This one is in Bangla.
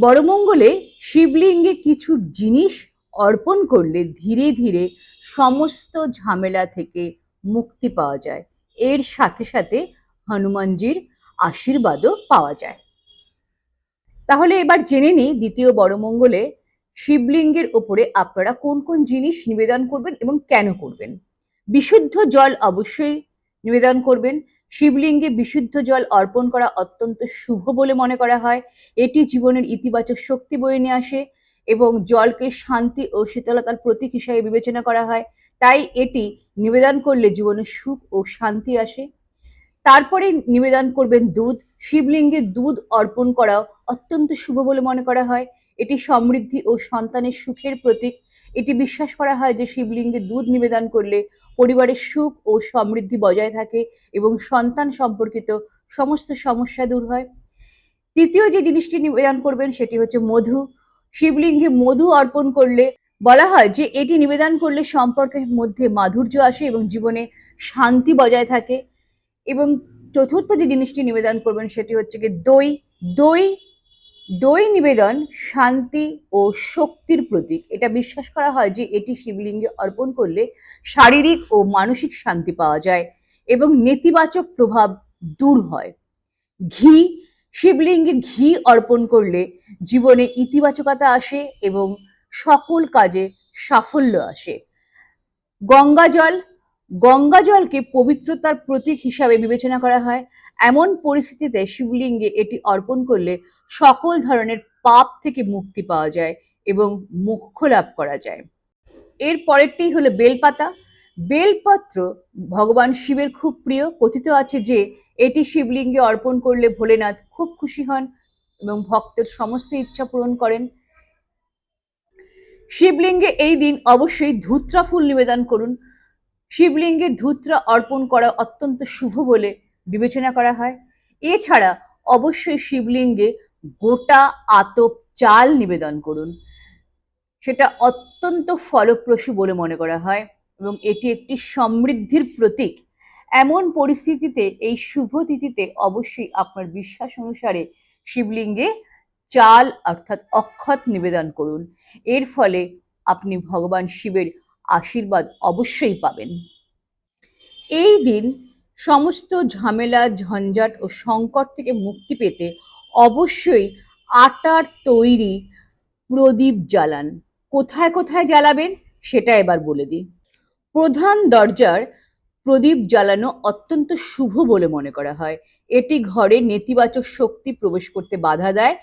বড়মঙ্গলে শিবলিঙ্গে কিছু জিনিস অর্পণ করলে ধীরে ধীরে সমস্ত ঝামেলা থেকে মুক্তি পাওয়া যায়। এর সাথে সাথে হনুমানজির আশীর্বাদও পাওয়া যায়। তাহলে এবার জেনে নিই দ্বিতীয় বড়মঙ্গলে শিবলিঙ্গের ওপরে আপনারা কোন কোন জিনিস নিবেদন করবেন এবং কেন করবেন। বিশুদ্ধ জল অবশ্যই নিবেদন করবেন। শিবলিঙ্গে বিশুদ্ধ জল অর্পণ করা অত্যন্ত শুভ বলে মনে করা হয়। এটি জীবনের ইতিবাচক শক্তি বয়ে নিয়ে আসে এবং জলকে শান্তি ও শীতলতার প্রতীক হিসাবে বিবেচনা করা হয়। তাই এটি নিবেদন করলে জীবনে সুখ ও শান্তি আসে। তারপরে নিবেদন করবেন দুধ। শিবলিঙ্গে দুধ অর্পণ করাও অত্যন্ত শুভ বলে মনে করা হয়। এটি সমৃদ্ধি ও সন্তানের সুখের প্রতীক। এটি বিশ্বাস করা হয় যে শিবলিঙ্গে দুধ নিবেদন করলে পরিবারের সুখ ও সমৃদ্ধি বজায় থাকে এবং সন্তান সম্পর্কিত সমস্ত সমস্যা দূর হয়। তৃতীয় যে জিনিসটি নিবেদন করবেন সেটি হচ্ছে মধু। শিবলিঙ্গে মধু অর্পণ করলে বলা হয় যে এটি নিবেদন করলে সম্পর্কের মধ্যে মাধুর্য আসে এবং জীবনে শান্তি বজায় থাকে। এবং চতুর্থ যে জিনিসটি নিবেদন করবেন সেটি হচ্ছে কি দই। দই দই নিবেদন শান্তি ও শক্তির প্রতীক। এটা বিশ্বাস করা হয় যে এটি শিবলিঙ্গে অর্পণ করলে শারীরিক ও মানসিক শান্তি পাওয়া যায় এবং নেতিবাচক প্রভাব দূর হয়। ঘি, শিবলিঙ্গে ঘি অর্পণ করলে জীবনে ইতিবাচকতা আসে এবং সকল কাজে সাফল্য আসে। গঙ্গা জল, গঙ্গা জলকে পবিত্রতার প্রতীক হিসাবে বিবেচনা করা হয়। এমন পরিস্থিতিতে শিবলিঙ্গে এটি অর্পণ করলে সকল ধরনের পাপ থেকে মুক্তি পাওয়া যায় এবং মোক্ষ লাভ করা যায়। এর পরেরটি হলো বেলপাতা। বেলপত্র ভগবান শিবের খুব প্রিয়। কথিত আছে যে, এটি শিবলিঙ্গে অর্পণ করলে ভোলেনাথ খুব খুশি হন এবং ভক্তের সমস্ত ইচ্ছা পূরণ করেন। শিবলিঙ্গে এই দিন অবশ্যই ধূত্রা ফুল নিবেদন করুন। শিবলিঙ্গে ধূত্রা অর্পণ করা অত্যন্ত শুভ বলে বিবেচনা করা হয়। এছাড়া অবশ্যই শিবলিঙ্গে গোটা আতপ চাল নিবেদন করুন। সেটা অত্যন্ত ফলপ্রসূ বলে মনে করা হয় এবং এটি একটি সমৃদ্ধির প্রতীক। এমন পরিস্থিতিতে, এই শুভ তিথিতে অবশ্যই আপনার বিশ্বাস অনুসারে শিবলিঙ্গে চাল অর্থাৎ অক্ষত নিবেদন করুন। এর ফলে আপনি ভগবান শিবের আশীর্বাদ অবশ্যই পাবেন। এই দিন সমস্ত ঝামেলা, ঝঞ্ঝাট ও সংকট থেকে মুক্তি পেতে অবশ্যই আটার তৈরি প্রদীপ জ্বালান। কোথায় কোথায় জ্বালাবেন সেটা এবার বলে দিই। প্রধান দরজার প্রদীপ জ্বালানো অত্যন্ত শুভ বলে মনে করা হয়। এটি ঘরে নেতিবাচক শক্তি প্রবেশ করতে বাধা দেয়